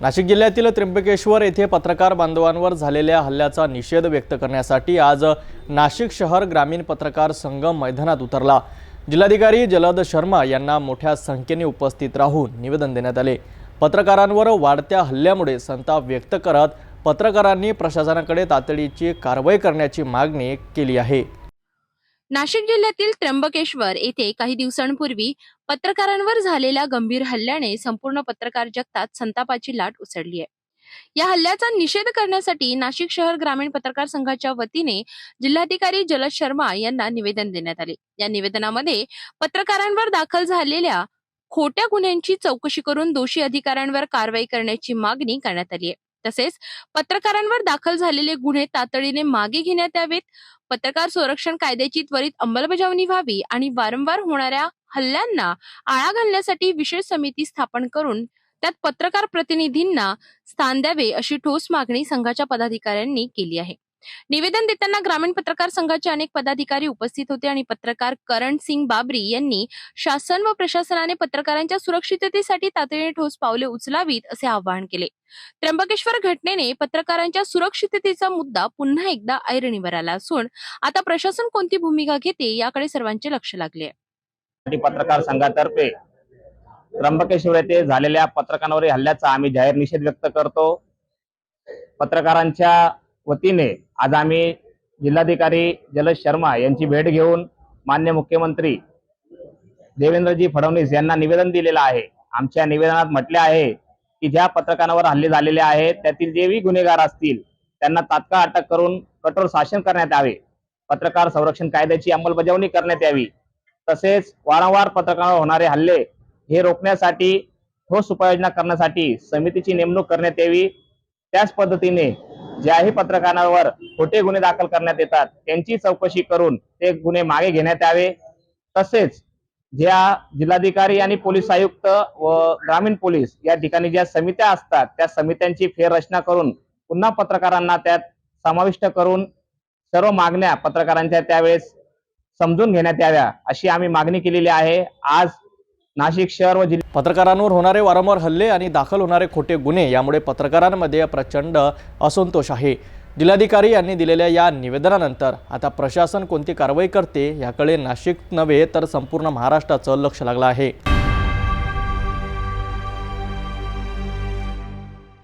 नाशिक जिल्ह्यातील त्र्यंबकेश्वर येथे पत्रकार बांधवांवर झालेल्या हल्ल्याचा निषेध व्यक्त करण्यासाठी आज नाशिक शहर ग्रामीण पत्रकार संघ मैदानात उतरला. जिल्हाधिकारी जलद शर्मा यांना मोठ्या संख्येने उपस्थित राहून निवेदन देण्यात आले. पत्रकारांवर वाढत्या हल्ल्यामुळे संताप व्यक्त करत पत्रकारांनी प्रशासनाकडे तातडीची कारवाई करण्याची मागणी केली आहे. नाशिक जिल्ह्यातील त्र्यंबकेश्वर येथे काही दिवसांपूर्वी पत्रकारांवर झालेल्या गंभीर हल्ल्याने संपूर्ण पत्रकार जगतात संतापाची लाट उसळली आहे. या हल्ल्याचा निषेध करण्यासाठी नाशिक शहर ग्रामीण पत्रकार संघाच्या वतीने जिल्हाधिकारी जलद शर्मा यांना निवेदन देण्यात आले. या निवेदनामध्ये पत्रकारांवर दाखल झालेल्या खोट्या गुन्ह्यांची चौकशी करून दोषी अधिकाऱ्यांवर कारवाई करण्याची मागणी करण्यात आली आहे. तसेच पत्रकारांवर दाखल झालेले गुन्हे तातडीने मागे घेण्यात यावेत. पत्रकार संरक्षण कायद्याची त्वरित अंमलबजावणी व्हावी आणि वारंवार होणाऱ्या हल्ल्यांना आळा घालण्यासाठी विशेष समिती स्थापन करून त्यात पत्रकार प्रतिनिधींना स्थान द्यावे अशी ठोस मागणी संघाच्या पदाधिकाऱ्यांनी केली आहे. निवेदन देताना ग्रामीण पत्रकार संघाचे अनेक पदाधिकारी उपस्थित होते आणि पत्रकार करण सिंग बाबरी यांनी शासन व प्रशासनाने पत्रकारांच्या सुरक्षिततेसाठी तातडीने ठोस पावले उचलावीत असे आवाहन केले. त्र्यंबकेश्वर घटनेने पत्रकारांच्या सुरक्षिततेचा मुद्दा पुन्हा एकदा ऐरणीवर आला असून आता प्रशासन कोणती भूमिका घेते याकडे सर्वांचे लक्ष लागले पत्रकार संघातर्फे त्र्यंबकेश्वर येथे झालेल्या पत्रकारांवरील हल्ल्याचा आम्ही जाहीर निषेध व्यक्त करतो. पत्रकारांच्या वतीने आज आम्ही जिल्हाधिकारी जलद शर्मा यांची भेट घेऊन मान्य मुख्यमंत्री देवेंद्रजी फडणवीस यांना निवेदन दिलेलं आहे. आमच्या निवेदनात म्हटले आहे की ज्या पत्रकारांवर हल्ले झालेले आहेत त्यातील जेही गुन्हेगार असतील त्यांना तात्काळ अटक करून कठोर शासन करण्यात यावे. पत्रकार संरक्षण कायद्याची अंमलबजावणी करण्यात यावी. तसेच वारंवार पत्रकारांवर होणारे हल्ले हे रोखण्यासाठी ठोस उपाययोजना करण्यासाठी समितीची नेमणूक करण्यात यावी. त्याच पद्धतीने ज्याही पत्रकारांवर खोटे गुन्हे दाखल करण्यात येतात त्यांची चौकशी करून ते गुन्हे मागे घेण्यात यावे. तसेच ज्या जिल्हाधिकारी आणि पोलीस आयुक्त व ग्रामीण पोलीस या ठिकाणी ज्या समित्या असतात त्या समित्यांची फेररचना करून पुन्हा पत्रकारांना त्यात समाविष्ट करून सर्व मागण्या पत्रकारांच्या त्यावेळेस समजून घेण्यात याव्या अशी आम्ही मागणी केलेली आहे. आज नाशिक शहर व जिल्हा पत्रकारांवर होणारे वारंवार हल्ले आणि दाखल होणारे खोटे गुन्हे यामुळे पत्रकारांमध्ये प्रचंड असंतोष आहे. जिल्हाधिकारी यांनी दिलेल्या या निवेदनानंतर आता प्रशासन कोणती कारवाई करते याकडे नाशिक नव्हे तर संपूर्ण महाराष्ट्राचं लक्ष लागलं आहे.